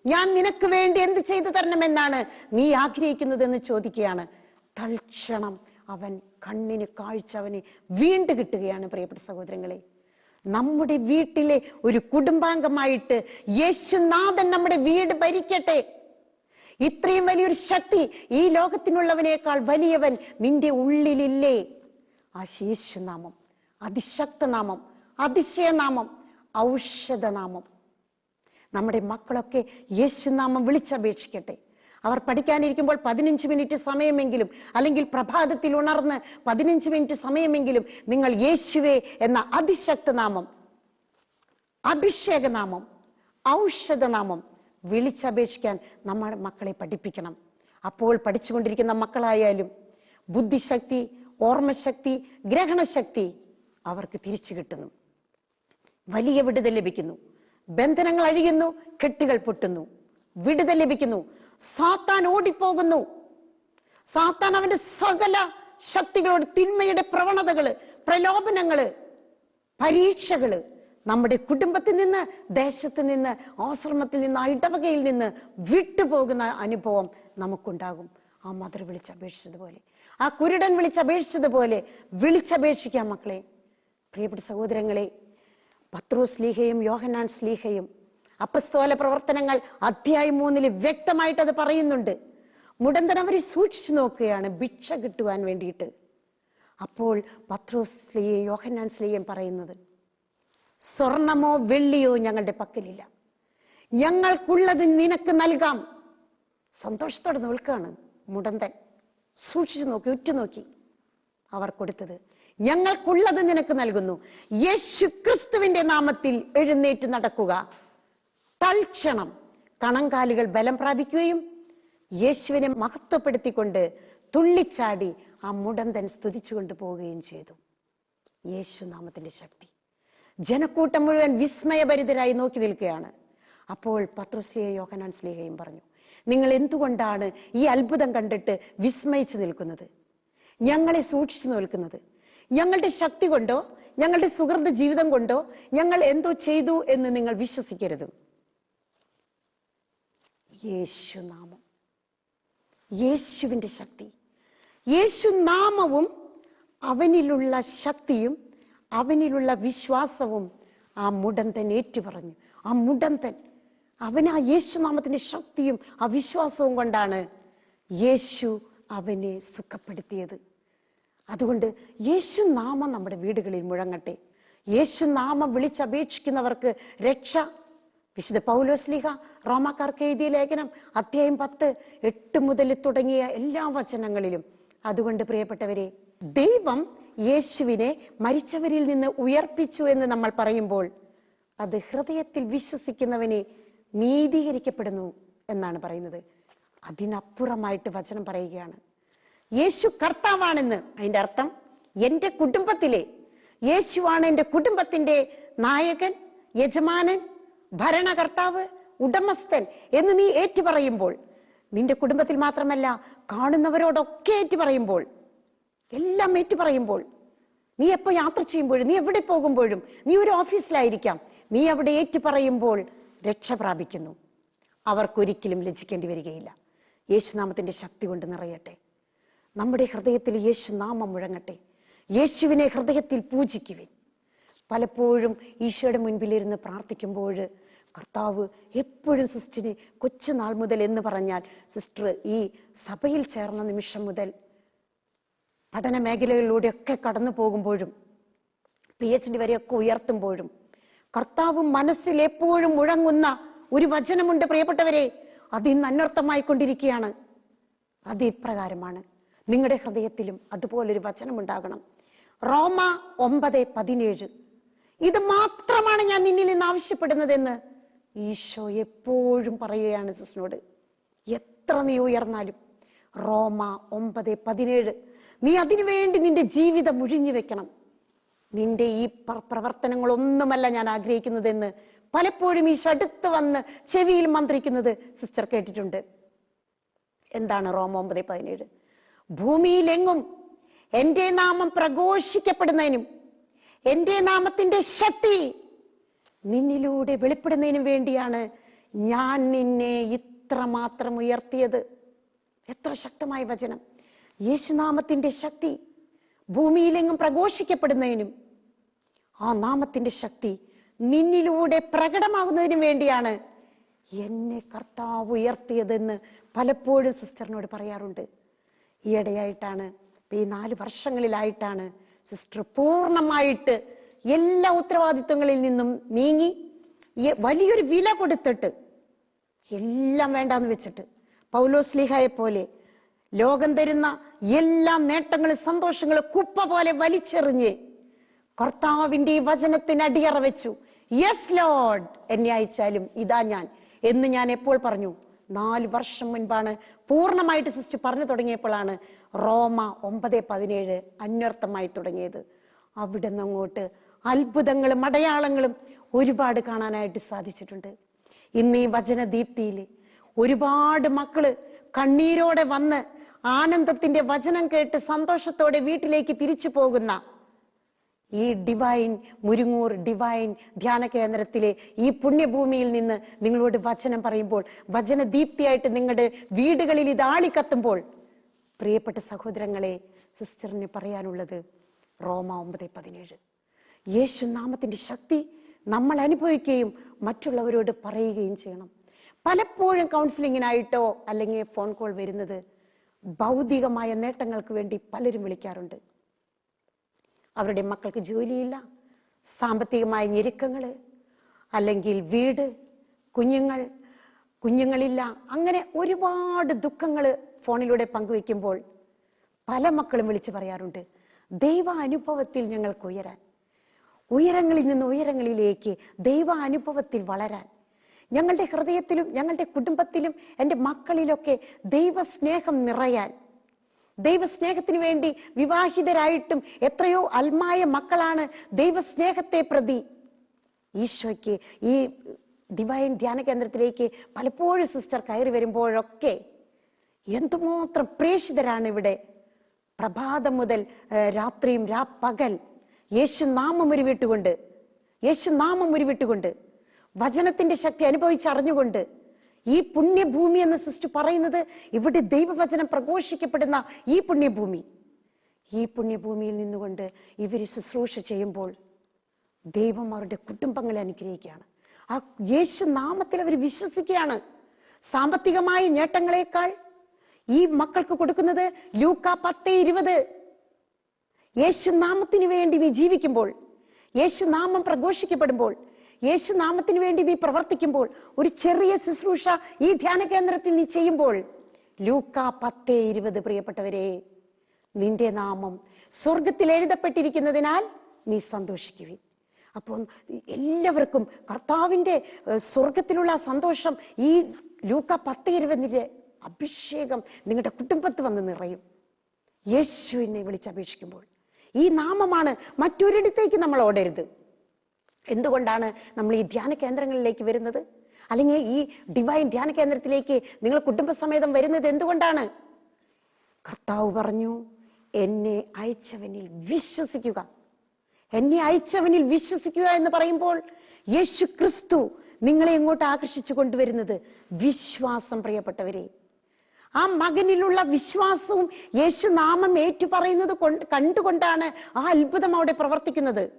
ഞാൻ നിനക്ക് വേണ്ടി എന്ത് ചെയ്തു തരണമെന്നാണ് നീ ആഗ്രഹിക്കുന്നതെന്ന് ചോദിക്കുകയാണ്. തൽക്ഷണം അവൻ കണ്ണിന് കാഴ്ച അവന് വീണ്ടും കിട്ടുകയാണ് പ്രിയപ്പെട്ട സഹോദരങ്ങളെ. നമ്മുടെ വീട്ടിലെ ഒരു കുടുംബാംഗമായിട്ട് യേശുനാഥൻ നമ്മുടെ വീട് ഭരിക്കട്ടെ. ഇത്രയും വലിയൊരു ശക്തി ഈ ലോകത്തിനുള്ളവനേക്കാൾ വലിയവൻ നിന്റെ ഉള്ളിലില്ലേ? ആ യേശുനാമം അതിശക്തനാമം അതിശയനാമം ഔഷധനാമം. നമ്മുടെ മക്കളൊക്കെ യേശുനാമം വിളിച്ചപേക്ഷിക്കട്ടെ. അവർ പഠിക്കാനിരിക്കുമ്പോൾ പതിനഞ്ച് മിനിറ്റ് സമയമെങ്കിലും അല്ലെങ്കിൽ പ്രഭാതത്തിൽ ഉണർന്ന് പതിനഞ്ച് മിനിറ്റ് സമയമെങ്കിലും നിങ്ങൾ യേശുവേ എന്ന അതിശക്ത നാമം അഭിഷേകനാമം ഔഷധനാമം വിളിച്ചപേക്ഷിക്കാൻ നമ്മുടെ മക്കളെ പഠിപ്പിക്കണം. അപ്പോൾ പഠിച്ചുകൊണ്ടിരിക്കുന്ന മക്കളായാലും ബുദ്ധിശക്തി ഓർമ്മശക്തി ഗ്രഹണശക്തി അവർക്ക് തിരിച്ചു കിട്ടുന്നു. വലിയ വിടുതൽ ലഭിക്കുന്നു. ബന്ധനങ്ങൾ അഴിയുന്നു കെട്ടുകൾ പൊട്ടുന്നു. വിടുതൽ ലഭിക്കുന്നു. സാത്താൻ ഓടിപ്പോകുന്നു. സാത്താൻ അവന്റെ സകല ശക്തികളോട് തിന്മയുടെ പ്രവണതകൾ പ്രലോഭനങ്ങൾ പരീക്ഷകൾ നമ്മുടെ കുടുംബത്തിൽ നിന്ന് ദേശത്ത് നിന്ന് ആശ്രമത്തിൽ നിന്ന് ഇടവകയിൽ നിന്ന് വിട്ടുപോകുന്ന അനുഭവം നമുക്കുണ്ടാകും. ആ മദർ വിളിച്ചപേക്ഷിച്ചതുപോലെ ആ കുരുടൻ വിളിച്ചപേക്ഷിച്ചതുപോലെ വിളിച്ചപേക്ഷിക്കാം മക്കളെ. പ്രിയപ്പെട്ട സഹോദരങ്ങളെ പത്രോ സ്ലീഹയും യോഹനാൻ സ്ലീഹയും അപ്പസ്തോല പ്രവർത്തനങ്ങൾ അധ്യായം മൂന്നിൽ വ്യക്തമായിട്ട് അത് പറയുന്നുണ്ട്. മുടന്തൻ അവരെ സൂക്ഷിച്ചു നോക്കുകയാണ് ഭിക്ഷ കിട്ടുവാൻ വേണ്ടിയിട്ട്. അപ്പോൾ പത്രോസ് സ്ലീയും യോഹന്നാൻ സ്ലീയും പറയുന്നത് സ്വർണമോ വെള്ളിയോ ഞങ്ങളുടെ പക്കലില്ല. ഞങ്ങൾക്കുള്ളത് നിനക്ക് നൽകാം. സന്തോഷത്തോടെ നിൽക്കുകയാണ് മുടന്തൻ. സൂക്ഷിച്ചു നോക്കി ഉറ്റുനോക്കി അവർ കൊടുത്തത്. ഞങ്ങൾക്കുള്ളത് നിനക്ക് നൽകുന്നു. യേശു ക്രിസ്തുവിന്റെ നാമത്തിൽ എഴുന്നേറ്റ് നടക്കുക. തൽക്ഷണം കണങ്കാലുകൾ ബലം പ്രാപിക്കുകയും യേശുവിനെ മഹത്വപ്പെടുത്തിക്കൊണ്ട് തുള്ളിച്ചാടി ആ മുടന്തൻ സ്തുതിച്ചുകൊണ്ട് പോവുകയും ചെയ്തു. യേശു നാമത്തിന്റെ ശക്തി. ജനക്കൂട്ടം മുഴുവൻ വിസ്മയഭരിതരായി നോക്കി നിൽക്കുകയാണ്. അപ്പോൾ പത്രോസ്ലിയ യോഹനാൻ സ്ലിഹയും പറഞ്ഞു നിങ്ങൾ എന്തുകൊണ്ടാണ് ഈ അത്ഭുതം കണ്ടിട്ട് വിസ്മയിച്ചു നിൽക്കുന്നത്? ഞങ്ങളെ സൂക്ഷിച്ചു നിൽക്കുന്നത്? ഞങ്ങളുടെ ശക്തി കൊണ്ടോ? ഞങ്ങളുടെ സുഹൃത്ത് ജീവിതം കൊണ്ടോ? ഞങ്ങൾ എന്തോ ചെയ്തു എന്ന് നിങ്ങൾ വിശ്വസിക്കരുത്. യേശുനാമം. യേശുവിന്റെ ശക്തി. യേശുനാമവും അവനിലുള്ള ശക്തിയും അവനിലുള്ള വിശ്വാസവും ആ മുടന്തൻ ഏറ്റുപറഞ്ഞു. ആ മുടന്തൻ അവൻ ആ യേശുനാമത്തിന്റെ ശക്തിയും ആ വിശ്വാസവും കൊണ്ടാണ് യേശു അവനെ സുഖപ്പെടുത്തിയത്. അതുകൊണ്ട് യേശുനാമം നമ്മുടെ വീടുകളിൽ മുഴങ്ങട്ടെ. യേശുനാമം വിളിച്ചപേക്ഷിക്കുന്നവർക്ക് രക്ഷ വിശുദ്ധ പൗലോസ്ലിഹ റോമാക്കാർക്ക് എഴുതിയ ലേഖനം അധ്യായം പത്ത് എട്ട് മുതൽ തുടങ്ങിയ എല്ലാ വചനങ്ങളിലും. അതുകൊണ്ട് പ്രിയപ്പെട്ടവരെ ദൈവം യേശുവിനെ മരിച്ചവരിൽ നിന്ന് ഉയർപ്പിച്ചു എന്ന് നമ്മൾ പറയുമ്പോൾ അത് ഹൃദയത്തിൽ വിശ്വസിക്കുന്നവനെ നീതീകരിക്കപ്പെടുന്നു എന്നാണ് പറയുന്നത്. അതിനപ്പുറമായിട്ട് വചനം പറയുകയാണ്. യേശു കർത്താവാണെന്ന് അതിന്റെ അർത്ഥം എന്റെ കുടുംബത്തിലെ യേശുവാണ് എന്റെ കുടുംബത്തിന്റെ നായകൻ യജമാനൻ ഭരണകർത്താവ് ഉടമസ്ഥൻ എന്ന് നീ ഏറ്റു പറയുമ്പോൾ നിന്റെ കുടുംബത്തിൽ മാത്രമല്ല കാണുന്നവരോടൊക്കെ ഏറ്റു പറയുമ്പോൾ എല്ലാം ഏറ്റു പറയുമ്പോൾ നീ എപ്പോ യാത്ര ചെയ്യുമ്പോഴും നീ എവിടെ പോകുമ്പോഴും നീ ഒരു ഓഫീസിലായിരിക്കാം നീ അവിടെ ഏറ്റു പറയുമ്പോൾ രക്ഷ പ്രാപിക്കുന്നു. അവർക്കൊരിക്കലും ലജ്ജിക്കേണ്ടി വരികയില്ല. യേശുനാമത്തിന്റെ ശക്തി കൊണ്ട് നിറയട്ടെ. നമ്മുടെ ഹൃദയത്തിൽ യേശുനാമം മുഴങ്ങട്ടെ. യേശുവിനെ ഹൃദയത്തിൽ പൂജിക്കുവിൻ. പലപ്പോഴും ഈശോയുടെ മുൻപിലിരുന്ന് പ്രാർത്ഥിക്കുമ്പോൾ കർത്താവ് എപ്പോഴും സിസ്റ്ററിനെ കൊച്ചുനാൾ മുതൽ എന്ന് പറഞ്ഞാൽ സിസ്റ്റർ ഈ സഭയിൽ ചേർന്ന നിമിഷം മുതൽ പഠന മേഖലകളിലൂടെയൊക്കെ കടന്നു പോകുമ്പോഴും പി എച്ച് ഡി വരെയൊക്കെ ഉയർത്തുമ്പോഴും കർത്താവ് മനസ്സിൽ എപ്പോഴും മുഴങ്ങുന്ന ഒരു വചനമുണ്ട് പ്രിയപ്പെട്ടവരെ. അത് ഇന്ന് അന്വർത്ഥമായി കൊണ്ടിരിക്കുകയാണ്. അത് ഇപ്രകാരമാണ്. നിങ്ങളുടെ ഹൃദയത്തിലും അതുപോലൊരു വചനമുണ്ടാകണം. റോമ ഒമ്പത് പതിനേഴ്. ഇത് മാത്രമാണ് ഞാൻ നിന്നിൽ നിന്ന് ആവശ്യപ്പെടുന്നതെന്ന് ഈശോ എപ്പോഴും പറയുകയാണ് സിസ്റ്റിനോട് എത്ര നീ ഉയർന്നാലും റോമ ഒമ്പത് പതിനേഴ് നീ അതിനുവേണ്ടി നിന്റെ ജീവിതം ഒഴിഞ്ഞു വെക്കണം. നിന്റെ ഈ പ്ര- പ്രവർത്തനങ്ങളൊന്നുമല്ല ഞാൻ ആഗ്രഹിക്കുന്നതെന്ന് പലപ്പോഴും ഈശോ അടുത്ത് വന്ന് ചെവിയിൽ മന്ത്രിക്കുന്നത് സിസ്റ്റർ കേട്ടിട്ടുണ്ട്. എന്താണ് റോമ ഒമ്പത് പതിനേഴ്? ഭൂമിയിലെങ്ങും എന്റെ നാമം പ്രഘോഷിക്കപ്പെടുന്നതിനും എന്റെ നാമത്തിന്റെ ശക്തി നിന്നിലൂടെ വെളിപ്പെടുന്നതിനു വേണ്ടിയാണ് ഞാൻ നിന്നെ ഇത്രമാത്രം ഉയർത്തിയത്. എത്ര ശക്തമായ വചനം. യേശുനാമത്തിന്റെ ശക്തി ഭൂമിയിലെങ്ങും പ്രഘോഷിക്കപ്പെടുന്നതിനും ആ നാമത്തിന്റെ ശക്തി നിന്നിലൂടെ പ്രകടമാകുന്നതിനും വേണ്ടിയാണ് എന്നെ കർത്താവ് ഉയർത്തിയതെന്ന് പലപ്പോഴും സിസ്റ്ററിനോട് പറയാറുണ്ട്. ഈയിടെയായിട്ടാണ് ഈ നാല് വർഷങ്ങളിലായിട്ടാണ് സിസ്റ്റർ പൂർണമായിട്ട് എല്ലാ ഉത്തരവാദിത്വങ്ങളിൽ നിന്നും നീങ്ങി വലിയൊരു വില കൊടുത്തിട്ട് എല്ലാം വേണ്ടാന്ന് വെച്ചിട്ട് പൗലോസ്ലിഹയെ പോലെ ലോകം തരുന്ന എല്ലാ നേട്ടങ്ങളും സന്തോഷങ്ങളും കുപ്പ പോലെ വലിച്ചെറിഞ്ഞ് കർത്താവിന്റെ ഈ വചനത്തിന് അടിയറ വെച്ചു. യെസ് ലോഡ് എന്നെ അയച്ചാലും ഇതാ ഞാൻ. എന്ന് ഞാൻ എപ്പോൾ പറഞ്ഞു? നാല് വർഷം മുൻപാണ്. പൂർണമായിട്ട് സിസ്റ്റർ പറഞ്ഞു തുടങ്ങിയപ്പോഴാണ് റോമ ഒമ്പത് പതിനേഴ് അന്വർത്ഥമായി തുടങ്ങിയത്. അവിടെ നിന്ന് അങ്ങോട്ട് അത്ഭുതങ്ങളും അടയാളങ്ങളും ഒരുപാട് കാണാനായിട്ട് സാധിച്ചിട്ടുണ്ട്. ഇന്ന് ഈ വചനദീപ്തിയിൽ ഒരുപാട് മക്കൾ കണ്ണീരോടെ വന്ന് ആനന്ദത്തിന്റെ വചനം കേട്ട് സന്തോഷത്തോടെ വീട്ടിലേക്ക് തിരിച്ചു പോകുന്ന ഈ ഡിവൈൻ മുരുങ്ങൂർ ഡിവൈൻ ധ്യാന കേന്ദ്രത്തിലെ ഈ പുണ്യഭൂമിയിൽ നിന്ന് നിങ്ങളോട് വചനം പറയുമ്പോൾ വചന ദീപ്തിയായിട്ട് നിങ്ങളുടെ വീടുകളിൽ ഇത് ആളിക്കത്തുമ്പോൾ പ്രിയപ്പെട്ട സഹോദരങ്ങളെ സിസ്റ്ററിന് പറയാനുള്ളത് റോമ ഒമ്പത് പതിനേഴ്. യേശു നാമത്തിന്റെ ശക്തി നമ്മൾ അനുഭവിക്കുകയും മറ്റുള്ളവരോട് പറയുകയും ചെയ്യണം. പലപ്പോഴും കൗൺസിലിങ്ങിനായിട്ടോ അല്ലെങ്കിൽ ഫോൺ കോൾ വരുന്നത് ഭൗതികമായ നേട്ടങ്ങൾക്ക് വേണ്ടി പലരും വിളിക്കാറുണ്ട്. അവരുടെ മക്കൾക്ക് ജോലിയില്ല സാമ്പത്തികമായ ഞെരുക്കങ്ങൾ അല്ലെങ്കിൽ വീട് കുഞ്ഞുങ്ങൾ കുഞ്ഞുങ്ങളില്ല അങ്ങനെ ഒരുപാട് ദുഃഖങ്ങൾ ഫോണിലൂടെ പങ്കുവെക്കുമ്പോൾ പല മക്കളും വിളിച്ചു പറയാറുണ്ട് ദൈവ അനുഭവത്തിൽ ഞങ്ങൾക്ക് ഉയരാൻ. ഉയരങ്ങളിൽ നിന്ന് ഉയരങ്ങളിലേക്ക് ദൈവ അനുഭവത്തിൽ വളരാൻ. ഞങ്ങളുടെ ഹൃദയത്തിലും ഞങ്ങളുടെ കുടുംബത്തിലും എന്റെ മക്കളിലൊക്കെ ദൈവസ്നേഹം നിറയാൻ. ദൈവസ്നേഹത്തിന് വേണ്ടി വിവാഹിതരായിട്ടും എത്രയോ അൽമായ മക്കളാണ് ദൈവസ്നേഹത്തെ പ്രതി. ഈശോയ്ക്ക് ഈ ഡിവൈൻ ധ്യാന കേന്ദ്രത്തിലേക്ക് പലപ്പോഴും സിസ്റ്റർ കയറി വരുമ്പോഴൊക്കെ എന്തുമാത്രം പ്രേഷിതരാണ് ഇവിടെ. പ്രഭാതം മുതൽ രാത്രിയും രാ പകൽ യേശു നാമം ഉരുവിട്ടുകൊണ്ട് യേശു നാമം ഉരുവിട്ടുകൊണ്ട് വചനത്തിന്റെ ശക്തി അനുഭവിച്ചറിഞ്ഞുകൊണ്ട് ഈ പുണ്യഭൂമി എന്ന് സിസ്റ്റർ പറയുന്നത് ഇവിടെ ദൈവവചനം പ്രഘോഷിക്കപ്പെടുന്ന ഈ പുണ്യഭൂമി. ഈ പുണ്യഭൂമിയിൽ നിന്നുകൊണ്ട് ഇവർ ശുശ്രൂഷ ചെയ്യുമ്പോൾ ദൈവം അവരുടെ കുടുംബങ്ങളെ അനുഗ്രഹിക്കുകയാണ്. ആ യേശു നാമത്തിൽ അവർ വിശ്വസിക്കുകയാണ്. സാമ്പത്തികമായ നേട്ടങ്ങളെക്കാൾ ഈ മക്കൾക്ക് കൊടുക്കുന്നത് ലൂക്ക പത്ത് ഇരുപത്. യേശു നാമത്തിന് വേണ്ടി നീ ജീവിക്കുമ്പോൾ യേശുനാമം പ്രഘോഷിക്കപ്പെടുമ്പോൾ യേശു നാമത്തിന് വേണ്ടി നീ പ്രവർത്തിക്കുമ്പോൾ ഒരു ചെറിയ ശുശ്രൂഷ ഈ ധ്യാന കേന്ദ്രത്തിൽ നീ ചെയ്യുമ്പോൾ ലൂക്ക പത്ത് ഇരുപത് പ്രിയപ്പെട്ടവരെ നിന്റെ നാമം സ്വർഗത്തിൽ എഴുതപ്പെട്ടിരിക്കുന്നതിനാൽ നീ സന്തോഷിക്കുവിൻ. അപ്പോൾ എല്ലാവർക്കും കർത്താവിന്റെ സ്വർഗത്തിലുള്ള സന്തോഷം ഈ ലൂക്ക പത്ത് ഇരുപതിന്റെ അഭിഷേകം നിങ്ങളുടെ കുടുംബത്ത് വന്ന് നിറയും. യേശുവിനെ വിളിച്ചപേക്ഷിക്കുമ്പോൾ. ഈ നാമമാണ് മറ്റൊരിടത്തേക്ക് നമ്മൾ ഓടരുത്. എന്തുകൊണ്ടാണ് നമ്മൾ ഈ ധ്യാന കേന്ദ്രങ്ങളിലേക്ക് വരുന്നത്? അല്ലെങ്കിൽ ഈ ഡിവൈൻ ധ്യാന കേന്ദ്രത്തിലേക്ക് നിങ്ങൾ കുടുംബസമേതം വരുന്നത് എന്തുകൊണ്ടാണ്? കർത്താവ് പറഞ്ഞു എന്നെ അയച്ചവനിൽ വിശ്വസിക്കുക. എന്നെ അയച്ചവനിൽ വിശ്വസിക്കുക എന്ന് പറയുമ്പോൾ യേശു ക്രിസ്തു നിങ്ങളെ എങ്ങോട്ട് ആകർഷിച്ചു കൊണ്ടുവരുന്നത് വിശ്വാസം പ്രിയപ്പെട്ടവരെ ആ മകനിലുള്ള വിശ്വാസവും യേശു നാമം ഏറ്റുപറയുന്നത് കൊണ്ട് കണ്ടുകൊണ്ടാണ് ആ അത്ഭുതം അവിടെ പ്രവർത്തിക്കുന്നത്.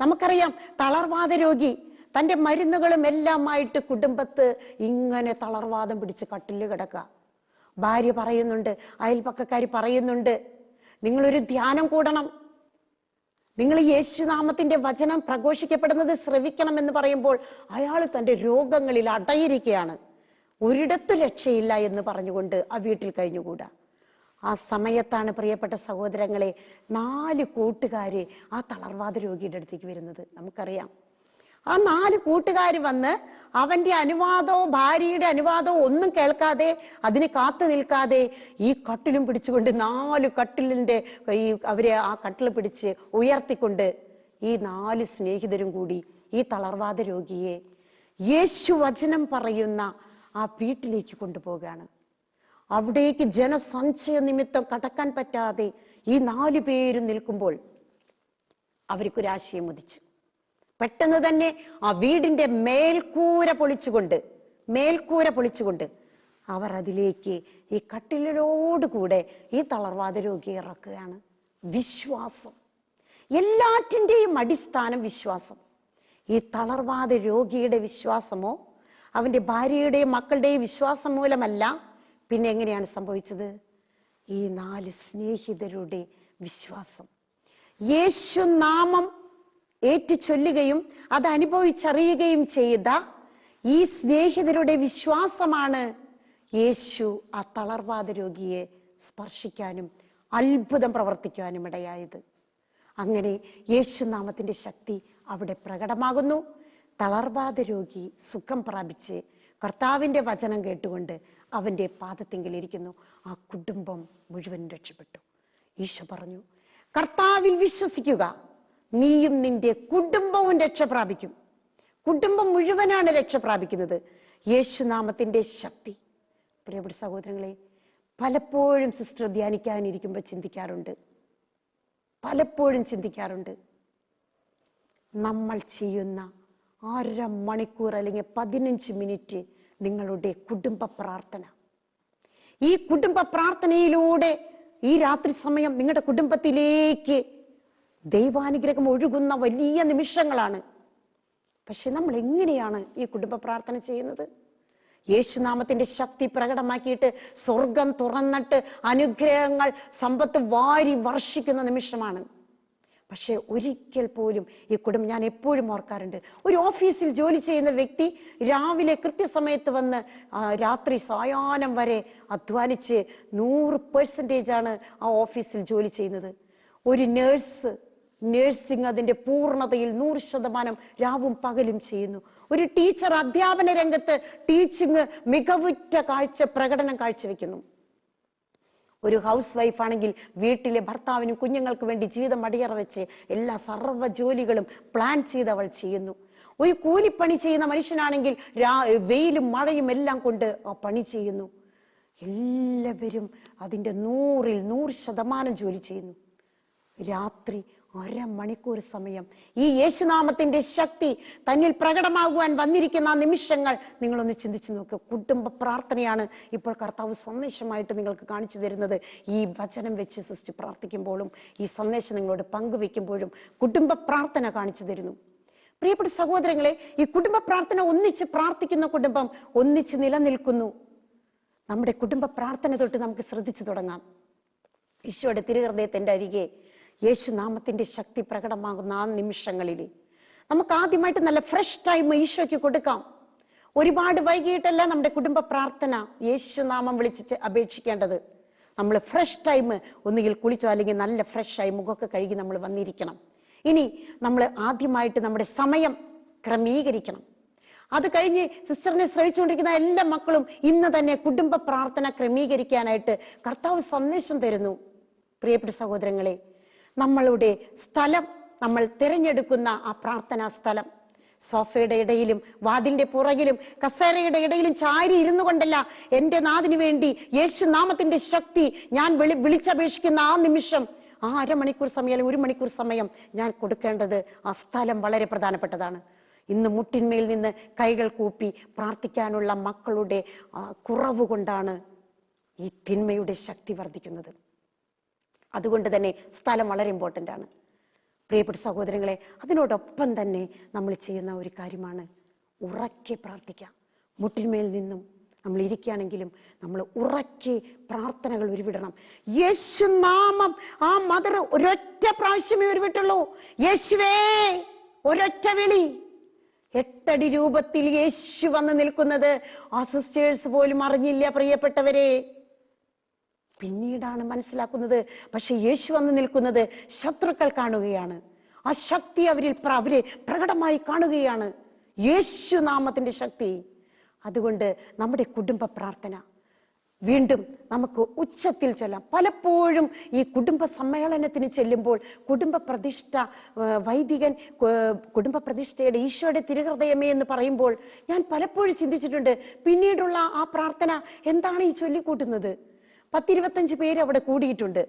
നമുക്കറിയാം തളർവാദ രോഗി തന്റെ മരുന്നുകളും എല്ലാമായിട്ട് കുടുംബത്ത് ഇങ്ങനെ തളർവാദം പിടിച്ച് കട്ടിൽ കിടക്കുക. ഭാര്യ പറയുന്നുണ്ട് അയൽപക്കക്കാർ പറയുന്നുണ്ട് നിങ്ങളൊരു ധ്യാനം കൂടണം. നിങ്ങൾ യേശുനാമത്തിന്റെ വചനം പ്രഘോഷിക്കപ്പെടുന്നത് ശ്രവിക്കണം എന്ന് പറയുമ്പോൾ അയാൾ തന്റെ രോഗങ്ങളിൽ അടയിരിക്കുകയാണ്. ഒരിടത്തു രക്ഷയില്ല എന്ന് പറഞ്ഞുകൊണ്ട് ആ വീട്ടിൽ കഴിഞ്ഞുകൂടാ. ആ സമയത്താണ് പ്രിയപ്പെട്ട സഹോദരങ്ങളെ നാല് കൂട്ടുകാര് ആ തളർവാദ രോഗിയുടെ അടുത്തേക്ക് വരുന്നത്. നമുക്കറിയാം. ആ നാല് കൂട്ടുകാർ വന്ന് അവന്റെ അനുവാദമോ ഭാര്യയുടെ അനുവാദമോ ഒന്നും കേൾക്കാതെ അതിന് കാത്തു നിൽക്കാതെ ഈ കട്ടിലും പിടിച്ചുകൊണ്ട് നാല് കട്ടിലിന്റെ ഈ അവരെ ആ കട്ടിൽ പിടിച്ച് ഉയർത്തിക്കൊണ്ട് ഈ നാല് സ്നേഹിതരും കൂടി ഈ തളർവാദ രോഗിയെ യേശു വചനം പറയുന്ന ആ വീട്ടിലേക്ക് കൊണ്ടുപോവുകയാണ്. അവിടേക്ക് ജനസഞ്ചയ നിമിത്തം കടക്കാൻ പറ്റാതെ ഈ നാലു പേരും നിൽക്കുമ്പോൾ അവർക്കൊരാശയം ഉദിച്ചു. പെട്ടെന്ന് തന്നെ ആ വീടിന്റെ മേൽക്കൂര പൊളിച്ചുകൊണ്ട് മേൽക്കൂര പൊളിച്ചുകൊണ്ട് അവർ അതിലേക്ക് ഈ കട്ടിലോടുകൂടെ ഈ തളർവാദ രോഗിയെ ഇറക്കുകയാണ്. വിശ്വാസം. എല്ലാറ്റിന്റെയും അടിസ്ഥാനം വിശ്വാസം. ഈ തളർവാദ രോഗിയുടെ വിശ്വാസമോ അവന്റെ ഭാര്യയുടെയും മക്കളുടെയും വിശ്വാസം മൂലമല്ല പിന്നെ എങ്ങനെയാണ് സംഭവിച്ചത്? ഈ നാല് സ്നേഹിതരുടെ വിശ്വാസം. യേശു നാമം ഏറ്റു ചൊല്ലുകയും അത് അനുഭവിച്ചറിയുകയും ചെയ്ത ഈ സ്നേഹിതരുടെ വിശ്വാസമാണ് യേശു ആ തളർവാദ രോഗിയെ സ്പർശിക്കാനും അത്ഭുതം പ്രവർത്തിക്കാനും ഇടയായത്. അങ്ങനെ യേശുനാമത്തിന്റെ ശക്തി അവിടെ പ്രകടമാകുന്നു. തളർവാദ രോഗി സുഖം പ്രാപിച്ച് കർത്താവിന്റെ വചനം കേട്ടുകൊണ്ട് അവന്റെ പാദത്തിങ്കിലിരിക്കുന്നു. ആ കുടുംബം മുഴുവൻ രക്ഷപ്പെട്ടു. ഈശോ പറഞ്ഞു കർത്താവിൽ വിശ്വസിക്കുക. നീയും നിന്റെ കുടുംബവും രക്ഷ പ്രാപിക്കും. കുടുംബം മുഴുവനാണ് രക്ഷ പ്രാപിക്കുന്നത്. യേശുനാമത്തിന്റെ ശക്തി. പ്രിയപ്പെട്ട സഹോദരങ്ങളെ പലപ്പോഴും സിസ്റ്റർ ധ്യാനിക്കാനിരിക്കുമ്പോൾ ചിന്തിക്കാറുണ്ട്. പലപ്പോഴും ചിന്തിക്കാറുണ്ട്. നമ്മൾ ചെയ്യുന്ന അര മണിക്കൂർ അല്ലെങ്കിൽ പതിനഞ്ച് മിനിറ്റ് നിങ്ങളുടെ കുടുംബ പ്രാർത്ഥന. ഈ കുടുംബ പ്രാർത്ഥനയിലൂടെ ഈ രാത്രി സമയം നിങ്ങളുടെ കുടുംബത്തിലേക്ക് ദൈവാനുഗ്രഹം ഒഴുകുന്ന വലിയ നിമിഷങ്ങളാണ്. പക്ഷെ നമ്മൾ എങ്ങനെയാണ് ഈ കുടുംബ പ്രാർത്ഥന ചെയ്യുന്നത്? യേശുനാമത്തിന്റെ ശക്തി പ്രകടമാക്കിയിട്ട് സ്വർഗം തുറന്നിട്ട് അനുഗ്രഹങ്ങൾ സമ്പത്ത് വാരി വർഷിക്കുന്ന നിമിഷമാണ്. പക്ഷേ ഒരിക്കൽ പോലും ഈ കുടുംബം ഞാൻ എപ്പോഴും ഓർക്കാറുണ്ട്. ഒരു ഓഫീസിൽ ജോലി ചെയ്യുന്ന വ്യക്തി രാവിലെ കൃത്യസമയത്ത് വന്ന് രാത്രി സായാഹ്നം വരെ അധ്വാനിച്ച് നൂറ് ആണ് ആ ഓഫീസിൽ ജോലി ചെയ്യുന്നത്. ഒരു നേഴ്സ് നേഴ്സിംഗ് അതിന്റെ പൂർണതയിൽ നൂറ് ശതമാനം രാവും പകലും ചെയ്യുന്നു. ഒരു ടീച്ചർ അധ്യാപന രംഗത്ത് ടീച്ചിങ് മികവുറ്റ കാഴ്ച പ്രകടനം കാഴ്ചവെക്കുന്നു. ഒരു ഹൗസ് വൈഫ് ആണെങ്കിൽ വീട്ടിലെ ഭർത്താവിനും കുഞ്ഞുങ്ങൾക്ക് വേണ്ടി ജീവിതം അടിയറ വെച്ച് എല്ലാ സർവ ജോലികളും പ്ലാൻ ചെയ്ത് അവൾ ചെയ്യുന്നു. ഒരു കൂലിപ്പണി ചെയ്യുന്ന മനുഷ്യനാണെങ്കിൽ രാ വെയിലും മഴയും എല്ലാം കൊണ്ട് ആ പണി ചെയ്യുന്നു. എല്ലാവരും അതിന്റെ നൂറിൽ നൂറ് ശതമാനം ജോലി ചെയ്യുന്നു. രാത്രി അരമണിക്കൂർ സമയം. ഈ യേശുനാമത്തിന്റെ ശക്തി തന്നിൽ പ്രകടമാകുവാൻ വന്നിരിക്കുന്ന നിമിഷങ്ങൾ നിങ്ങളൊന്ന് ചിന്തിച്ചു നോക്കുക കുടുംബ പ്രാർത്ഥനയാണ് ഇപ്പോൾ കർത്താവ് സന്ദേശമായിട്ട് നിങ്ങൾക്ക് കാണിച്ചു തരുന്നത്. ഈ വചനം വെച്ച് സിസ്റ്റ് പ്രാർത്ഥിക്കുമ്പോഴും ഈ സന്ദേശം നിങ്ങളോട് പങ്കുവെക്കുമ്പോഴും കുടുംബ പ്രാർത്ഥന കാണിച്ചു തരുന്നു. പ്രിയപ്പെട്ട സഹോദരങ്ങളെ ഈ കുടുംബ പ്രാർത്ഥന ഒന്നിച്ച് പ്രാർത്ഥിക്കുന്ന കുടുംബം ഒന്നിച്ച് നിലനിൽക്കുന്നു. നമ്മുടെ കുടുംബ പ്രാർത്ഥന തൊട്ട് നമുക്ക് ശ്രദ്ധിച്ചു തുടങ്ങാം. ഈശോയുടെ തിരുഹൃദയത്തിന്റെ അരികെ യേശു നാമത്തിന്റെ ശക്തി പ്രകടമാകുന്ന ആ നിമിഷങ്ങളിൽ നമുക്ക് ആദ്യമായിട്ട് നല്ല ഫ്രഷ് ടൈം ഈശോയ്ക്ക് കൊടുക്കാം. ഒരുപാട് വൈകിട്ടല്ല നമ്മുടെ കുടുംബ പ്രാർത്ഥന യേശുനാമം വിളിച്ച് അപേക്ഷിക്കേണ്ടത്. നമ്മൾ ഫ്രഷ് ടൈം ഒന്നുകിൽ കുളിച്ചോ അല്ലെങ്കിൽ നല്ല ഫ്രഷായി മുഖമൊക്കെ കഴുകി നമ്മൾ വന്നിരിക്കണം. ഇനി നമ്മൾ ആദ്യമായിട്ട് നമ്മുടെ സമയം ക്രമീകരിക്കണം. അത് കഴിഞ്ഞ് സിസ്റ്ററിനെ ശ്രമിച്ചുകൊണ്ടിരിക്കുന്ന എല്ലാ മക്കളും ഇന്ന് തന്നെ കുടുംബ പ്രാർത്ഥന ക്രമീകരിക്കാനായിട്ട് കർത്താവ് സന്ദേശം തരുന്നു. പ്രിയപ്പെട്ട സഹോദരങ്ങളെ നമ്മളുടെ സ്ഥലം നമ്മൾ തിരഞ്ഞെടുക്കുന്ന ആ പ്രാർത്ഥനാ സ്ഥലം. സോഫയുടെ ഇടയിലും വാതിലിന്റെ പുറകിലും കസേരയുടെ ഇടയിലും ചാരി ഇരുന്നു കൊണ്ടല്ല എന്റെ നാദിനു വേണ്ടി യേശു നാമത്തിന്റെ ശക്തി ഞാൻ വിളി വിളിച്ചപേക്ഷിക്കുന്ന ആ നിമിഷം ആ അരമണിക്കൂർ സമയം അല്ലെങ്കിൽ ഒരു മണിക്കൂർ സമയം ഞാൻ കൊടുക്കേണ്ടത് ആ സ്ഥലം വളരെ പ്രധാനപ്പെട്ടതാണ്. ഇന്ന് മുട്ടിന്മേൽ നിന്ന് കൈകൾ കൂപ്പി പ്രാർത്ഥിക്കാനുള്ള മക്കളുടെ കുറവ് കൊണ്ടാണ് ഈ തിന്മയുടെ ശക്തി വർദ്ധിക്കുന്നത്. അതുകൊണ്ട് തന്നെ സ്ഥലം വളരെ ഇമ്പോർട്ടന്റ് ആണ്. പ്രിയപ്പെട്ട സഹോദരങ്ങളെ അതിനോടൊപ്പം തന്നെ നമ്മൾ ചെയ്യുന്ന ഒരു കാര്യമാണ് ഉറക്കെ പ്രാർത്ഥിക്കാം മുട്ടിന്മേൽ നിന്നും നമ്മൾ ഇരിക്കുകയാണെങ്കിലും നമ്മൾ ഉറക്കെ പ്രാർത്ഥനകൾ ഉരുവിടണം. യേശുനാമം ആ മദർ ഒരൊറ്റ പ്രാവശ്യമേ ഉരുവിട്ടുള്ളൂ. യേശുവേ ഒരൊറ്റ വിളി. എട്ടടി രൂപത്തിൽ യേശു വന്ന് നിൽക്കുന്നത് ആ സിസ്റ്റേഴ്സ് പോലും അറിഞ്ഞില്ല പ്രിയപ്പെട്ടവരെ. പിന്നീടാണ് മനസ്സിലാക്കുന്നത്. പക്ഷെ യേശു വന്ന് നിൽക്കുന്നത് ശത്രുക്കൾ കാണുകയാണ്. ആ ശക്തി അവരിൽ അവരെ പ്രകടമായി കാണുകയാണ്. യേശു നാമത്തിന്റെ ശക്തി. അതുകൊണ്ട് നമ്മുടെ കുടുംബ പ്രാർത്ഥന. വീണ്ടും നമുക്ക് ഉച്ചത്തിൽ ചൊല്ലാം. പലപ്പോഴും ഈ കുടുംബ സമ്മേളനത്തിന് ചെല്ലുമ്പോൾ കുടുംബ പ്രതിഷ്ഠ വൈദികൻ കുടുംബ പ്രതിഷ്ഠയുടെ ഈശോയുടെ തിരുഹൃദയമേ എന്ന് പറയുമ്പോൾ ഞാൻ പലപ്പോഴും ചിന്തിച്ചിട്ടുണ്ട് പിന്നീടുള്ള ആ പ്രാർത്ഥന എന്താണ് ഈ ചൊല്ലിക്കൂട്ടുന്നത്? പത്തിരുപത്തഞ്ച് പേര് അവിടെ കൂടിയിട്ടുണ്ട്.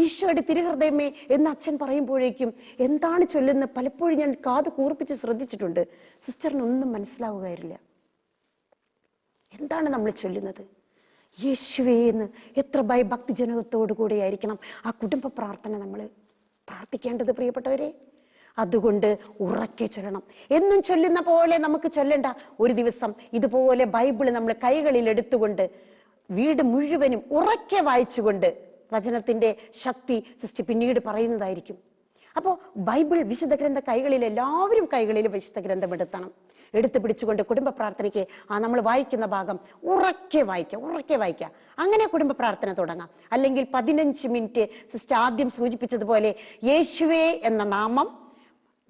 ഈശോയുടെ തിരുഹൃദയമേ എന്ന് അച്ഛൻ പറയുമ്പോഴേക്കും എന്താണ് ചൊല്ലുന്നത് പലപ്പോഴും ഞാൻ കാത് കൂർപ്പിച്ച് ശ്രദ്ധിച്ചിട്ടുണ്ട്. സിസ്റ്ററിനൊന്നും മനസ്സിലാവുകയില്ല എന്താണ് നമ്മൾ ചൊല്ലുന്നത്? യേശുവേ എന്ന് എത്ര ഭയഭക്തിജനകത്തോടു കൂടിയായിരിക്കണം ആ കുടുംബ പ്രാർത്ഥന നമ്മൾ പ്രാർത്ഥിക്കേണ്ടത് പ്രിയപ്പെട്ടവരെ? അതുകൊണ്ട് ഉറക്കെ ചൊല്ലണം. എന്നും ചൊല്ലുന്ന പോലെ നമുക്ക് ചൊല്ലണ്ട ഒരു ദിവസം ഇതുപോലെ ബൈബിൾ നമ്മൾ കൈകളിൽ എടുത്തുകൊണ്ട് വീട് മുഴുവനും ഉറക്കെ വായിച്ചുകൊണ്ട് വചനത്തിന്റെ ശക്തി സിസ്റ്റർ പിന്നീട് പറയുന്നതായിരിക്കും. അപ്പോൾ ബൈബിൾ വിശുദ്ധ ഗ്രന്ഥ കൈകളിൽ എല്ലാവരും കൈകളിൽ വിശുദ്ധ ഗ്രന്ഥം എടുത്തണം. എടുത്തു പിടിച്ചുകൊണ്ട് കുടുംബ പ്രാർത്ഥനയ്ക്ക് ആ നമ്മൾ വായിക്കുന്ന ഭാഗം ഉറക്കെ വായിക്കുക ഉറക്കെ വായിക്കുക. അങ്ങനെ കുടുംബ പ്രാർത്ഥന തുടങ്ങാം. അല്ലെങ്കിൽ പതിനഞ്ച് മിനിറ്റ് സിസ്റ്റർ ആദ്യം സൂചിപ്പിച്ചതുപോലെ യേശുവേ എന്ന നാമം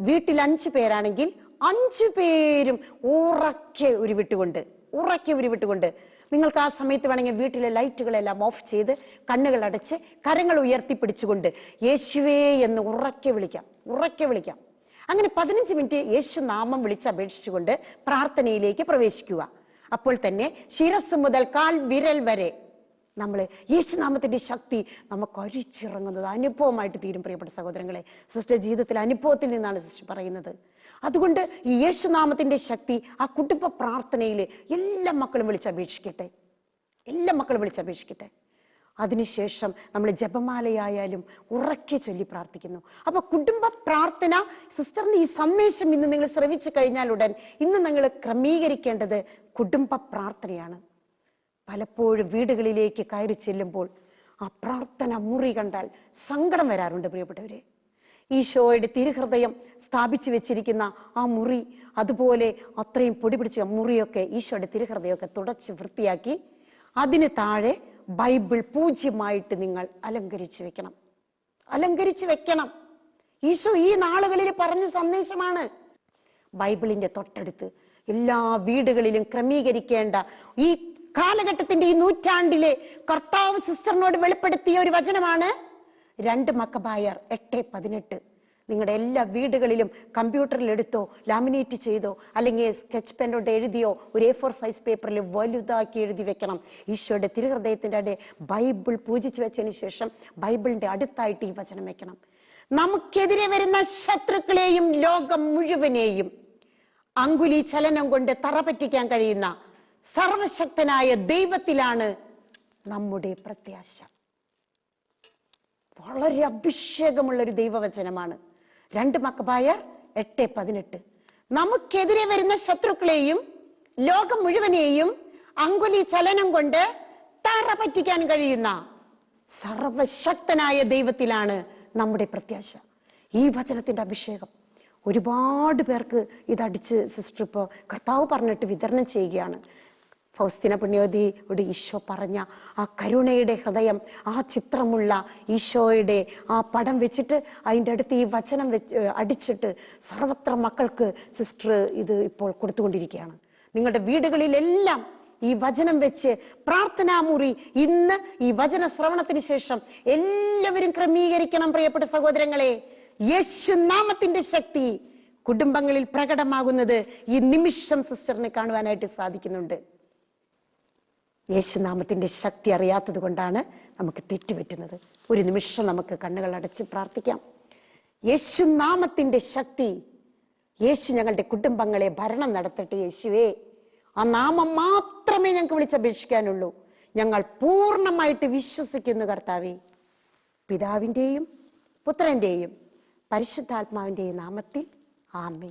വീട്ടിൽ അഞ്ചു പേരാണെങ്കിൽ അഞ്ചു പേരും ഉറക്കെ ഉരുവിട്ടുകൊണ്ട് ഉറക്കെ ഉരുവിട്ടുകൊണ്ട് നിങ്ങൾക്ക് ആ സമയത്ത് വേണമെങ്കിൽ വീട്ടിലെ ലൈറ്റുകളെല്ലാം ഓഫ് ചെയ്ത് കണ്ണുകൾ അടച്ച് കരങ്ങൾ ഉയർത്തിപ്പിടിച്ചുകൊണ്ട് യേശുവേ എന്ന് ഉറക്കെ വിളിക്കാം ഉറക്കെ വിളിക്കാം. അങ്ങനെ പതിനഞ്ച് മിനിറ്റ് യേശു നാമം വിളിച്ച് അപേക്ഷിച്ചുകൊണ്ട് പ്രാർത്ഥനയിലേക്ക് പ്രവേശിക്കുക. അപ്പോൾ തന്നെ ശിരസ് മുതൽ കാൽ വിരൽ വരെ നമ്മൾ യേശുനാമത്തിന്റെ ശക്തി നമുക്ക് അരിച്ചിറങ്ങുന്നത് അനുഭവമായിട്ട് തീരും പ്രിയപ്പെട്ട സഹോദരങ്ങളെ. സിസ്റ്റർ ജീവിതത്തിലെ അനുഭവത്തിൽ നിന്നാണ് സിസ്റ്റർ പറയുന്നത്. അതുകൊണ്ട് ഈ യേശുനാമത്തിന്റെ ശക്തി ആ കുടുംബ പ്രാർത്ഥനയിൽ എല്ലാ മക്കളും വിളിച്ചപേക്ഷിക്കട്ടെ. എല്ലാ മക്കളും വിളിച്ചപേക്ഷിക്കട്ടെ. അതിനുശേഷം നമ്മൾ ജപമാലയായാലും ഉറക്കെ ചൊല്ലി പ്രാർത്ഥിക്കുന്നു. അപ്പൊ കുടുംബ പ്രാർത്ഥന സിസ്റ്ററിന്റെ ഈ സന്ദേശം ഇന്ന് നിങ്ങൾ ശ്രവിച്ചു കഴിഞ്ഞാൽ ഉടൻ ഇന്ന് നിങ്ങൾ ക്രമീകരിക്കേണ്ടത് കുടുംബ പ്രാർത്ഥനയാണ്. പലപ്പോഴും വീടുകളിലേക്ക് കയറി ചെല്ലുമ്പോൾ ആ പ്രാർത്ഥന മുറി കണ്ടാൽ സങ്കടം വരാറുണ്ട് പ്രിയപ്പെട്ടവരെ. ഈശോയുടെ തിരുഹൃദയം സ്ഥാപിച്ചു വെച്ചിരിക്കുന്ന ആ മുറി അതുപോലെ അത്രയും പൊടി പിടിച്ച മുറിയൊക്കെ ഈശോയുടെ തിരുഹൃദയമൊക്കെ തുടച്ച് വൃത്തിയാക്കി അതിന് താഴെ ബൈബിൾ പൂജ്യമായിട്ട് നിങ്ങൾ അലങ്കരിച്ചു വെക്കണം. അലങ്കരിച്ചു വെക്കണം. ഈശോ ഈ നാളുകളിൽ പറഞ്ഞ സന്ദേശമാണ്. ബൈബിളിന്റെ തൊട്ടടുത്ത് എല്ലാ വീടുകളിലും ക്രമീകരിക്കേണ്ട ഈ കാലഘട്ടത്തിന്റെ ഈ നൂറ്റാണ്ടിലെ കർത്താവ് സിസ്റ്ററിനോട് വെളിപ്പെടുത്തിയ ഒരു വചനമാണ് രണ്ട് മക്കബായർ എട്ട് പതിനെട്ട്. നിങ്ങളുടെ എല്ലാ വീടുകളിലും കമ്പ്യൂട്ടറിൽ എടുത്തോ ലാമിനേറ്റ് ചെയ്തോ അല്ലെങ്കിൽ സ്കെച്ച് പെന്നോട്ട് എഴുതിയോ ഒരു എ ഫോർ സൈസ് പേപ്പറിൽ വലുതാക്കി എഴുതി വെക്കണം. ഈശോയുടെ തിരുഹൃദയത്തിന്റെ അടെ ബൈബിൾ പൂജിച്ചു വെച്ചതിന് ശേഷം ബൈബിളിന്റെ അടുത്തായിട്ട് ഈ വചനം വെക്കണം. നമുക്കെതിരെ വരുന്ന ശത്രുക്കളെയും ലോകം മുഴുവനെയും അങ്കുലി ചലനം കൊണ്ട് തറ പറ്റിക്കാൻ കഴിയുന്ന സർവശക്തനായ ദൈവത്തിലാണ് നമ്മുടെ പ്രത്യാശ. വളരെ അഭിഷേകമുള്ള ഒരു ദൈവവചനമാണ്. രണ്ട് മക്കബായർ എട്ട് പതിനെട്ട്. നമുക്കെതിരെ വരുന്ന ശത്രുക്കളെയും ലോകം മുഴുവനെയും അങ്കുലി ചലനം കൊണ്ട് തറ പറ്റിക്കാൻ കഴിയുന്ന സർവശക്തനായ ദൈവത്തിലാണ് നമ്മുടെ പ്രത്യാശ. ഈ വചനത്തിന്റെ അഭിഷേകം. ഒരുപാട് പേർക്ക് ഇതടിച്ച് സിസ്റ്റർ ഇപ്പോൾ കർത്താവ് പറഞ്ഞിട്ട് വിതരണം ചെയ്യുകയാണ്. ഫൗസ്തിന പുണ്യവതിയോട് ഈശോ പറഞ്ഞ ആ കരുണയുടെ ഹൃദയം ആ ചിത്രമുള്ള ഈശോയുടെ ആ പടം വെച്ചിട്ട് അതിന്റെ അടുത്ത് ഈ വചനം വെച്ച് അടിച്ചിട്ട് സർവത്ര മക്കൾക്ക് സിസ്റ്റർ ഇത് ഇപ്പോൾ കൊടുത്തുകൊണ്ടിരിക്കുകയാണ്. നിങ്ങളുടെ വീടുകളിലെല്ലാം ഈ വചനം വെച്ച് പ്രാർത്ഥനാമുറി ഇന്ന് ഈ വചന ശ്രവണത്തിന് ശേഷം എല്ലാവരും ക്രമീകരിക്കണം പ്രിയപ്പെട്ട സഹോദരങ്ങളെ. യേശു നാമത്തിന്റെ ശക്തി കുടുംബങ്ങളിൽ പ്രകടമാകുന്നത് ഈ നിമിഷം സിസ്റ്ററിനെ കാണുവാനായിട്ട് സാധിക്കുന്നുണ്ട്. യേശുനാമത്തിന്റെ ശക്തി അറിയാത്തത് കൊണ്ടാണ് നമുക്ക് തെറ്റുപറ്റുന്നത്. ഒരു നിമിഷം നമുക്ക് കണ്ണുകൾ അടച്ച് പ്രാർത്ഥിക്കാം. യേശുനാമത്തിന്റെ ശക്തി യേശു ഞങ്ങളുടെ കുടുംബങ്ങളെ ഭരണം നടത്തട്ടെ യേശുവേ. ആ നാമം മാത്രമേ ഞങ്ങൾക്ക് വിളിച്ചപേക്ഷിക്കാനുള്ളൂ. ഞങ്ങൾ പൂർണമായിട്ട് വിശ്വസിക്കുന്നു കർത്താവേ. പിതാവിന്റെയും പുത്രന്റെയും പരിശുദ്ധാത്മാവിന്റെയും നാമത്തിൽ ആമേ